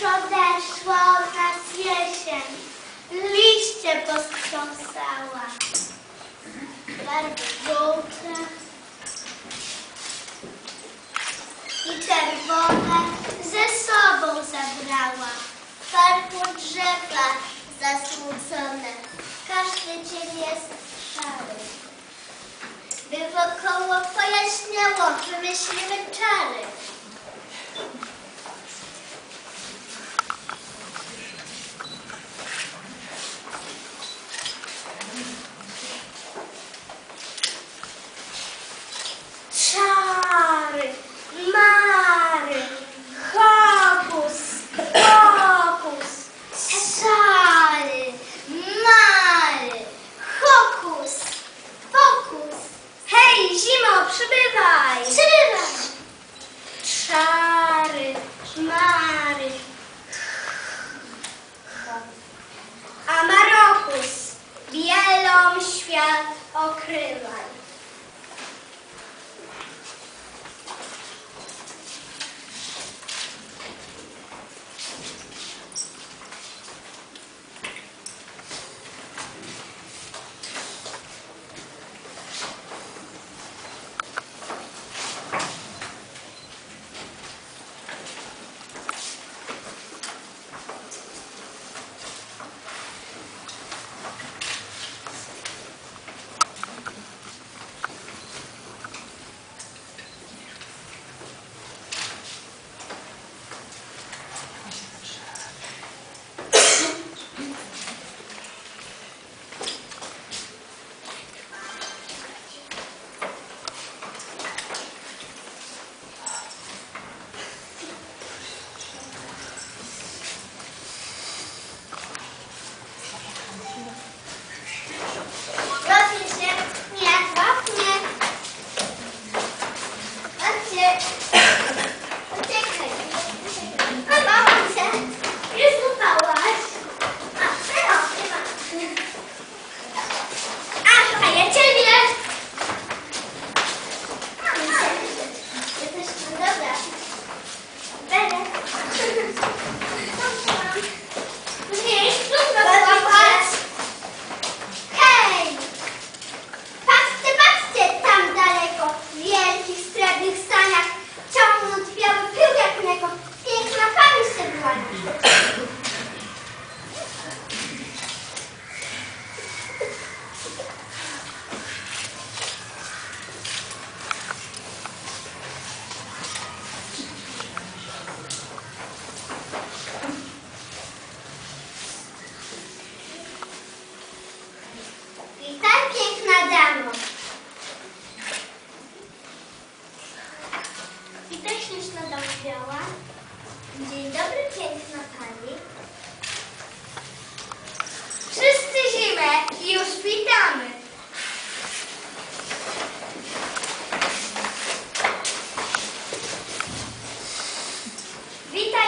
Odeszła od nas jesień, liście postrząsała, barwy żółte i czerwone ze sobą zabrała. Farbu drzewa zasmucone, każdy dzień jest szary. By wokoło pojaśniało, wymyślimy. Czary,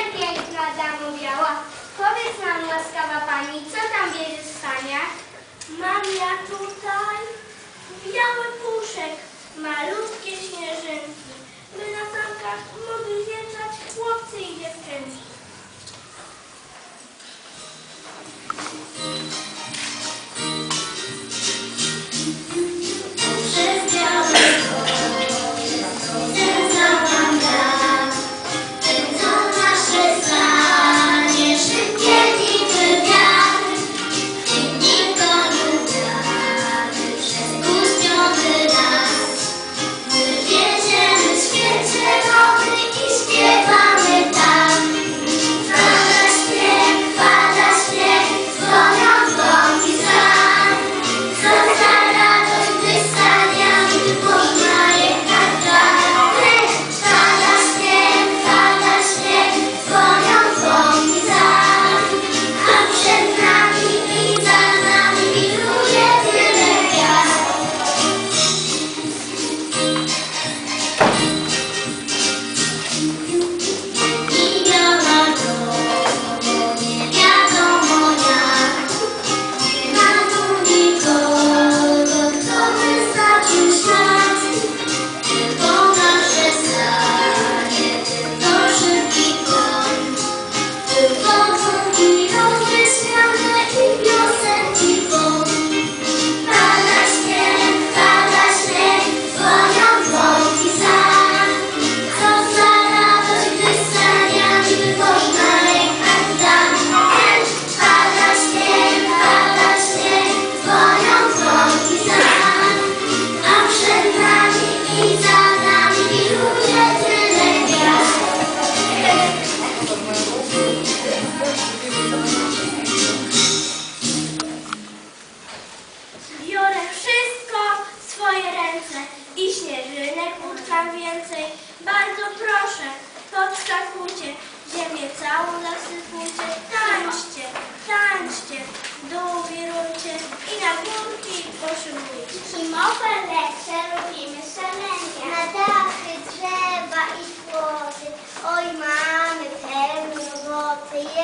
Witaj, piękna damo biała. Powiedz nam, łaskawa pani, co tam bierzesz w saniach? Mam ja tutaj biały puszek, malutkie śnieżynki, by na sankach mogli zjeżdżać chłopcy i dziewczynki.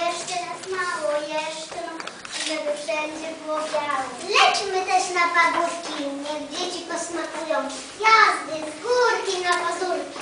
jeszcze nas mało, jeszcze, no, żeby wszędzie było biało. Lećmy też na pagórki, niech dzieci posmakują jazdy z górki na pazurki.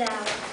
out.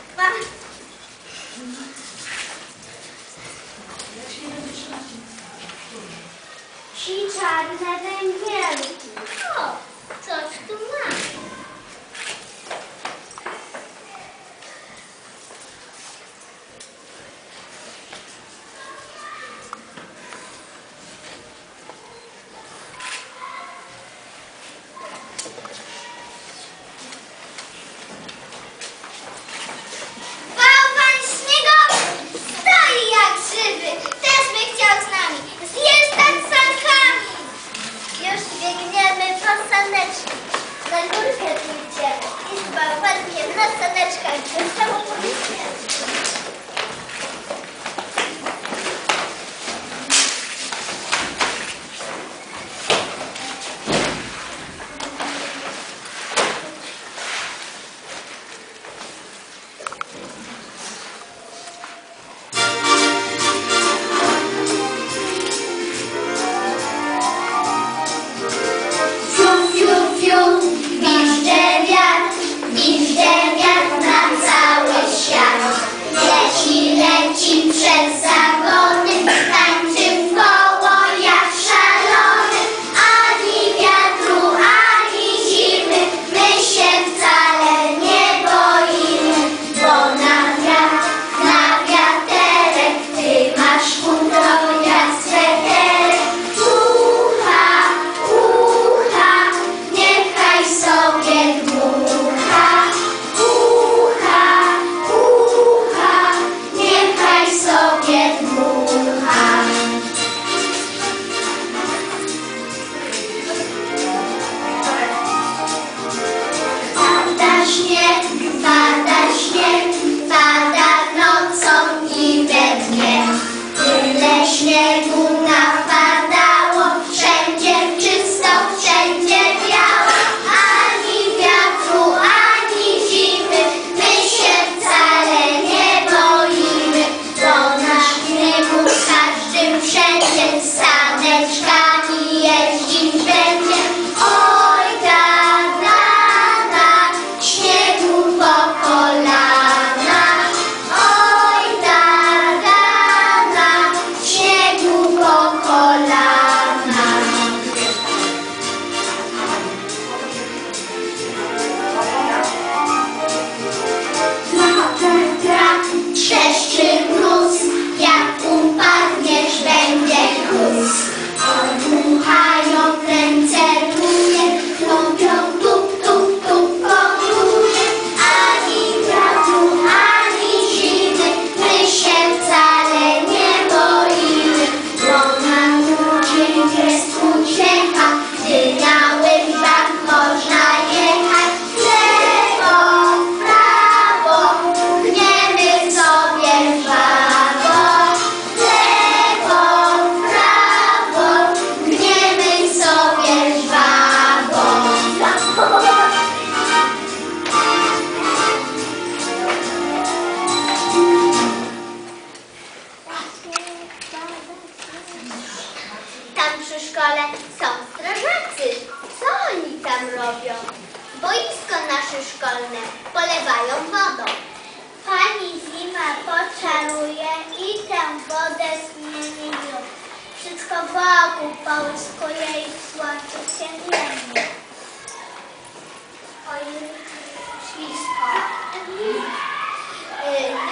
Yy,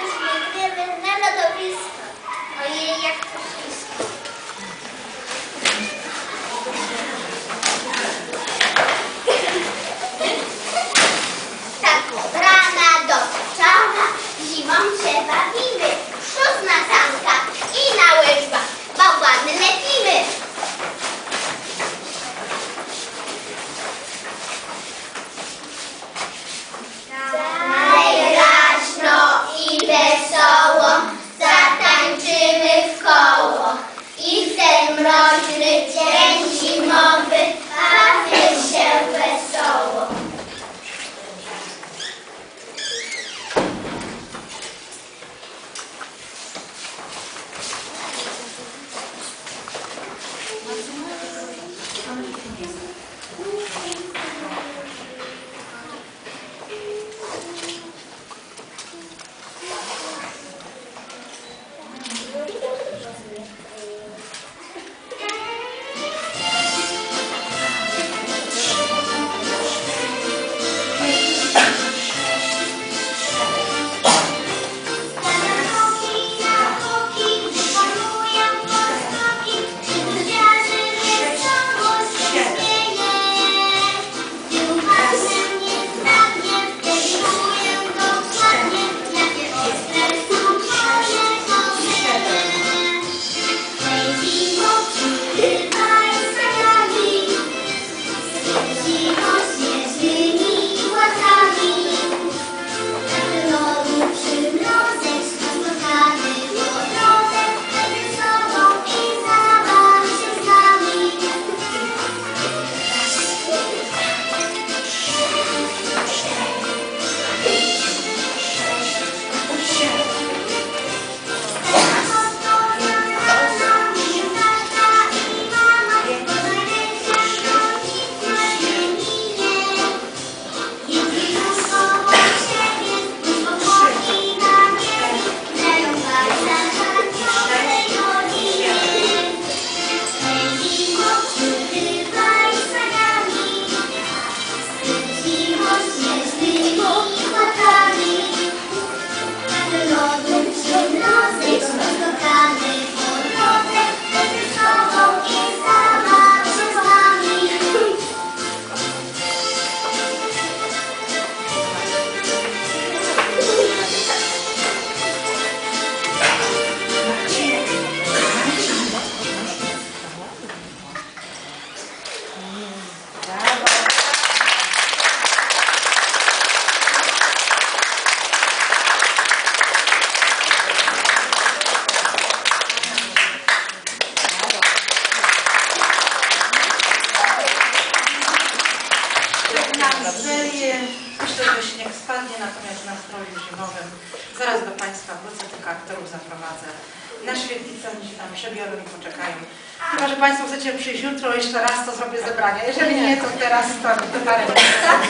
Już biegniemy na lodowisko. Ojej, jak to się przebiorą i poczekają. Chyba, że Państwo chcecie przyjść jutro jeszcze raz, to zrobię zebranie. Jeżeli nie, to teraz to, to parę tak?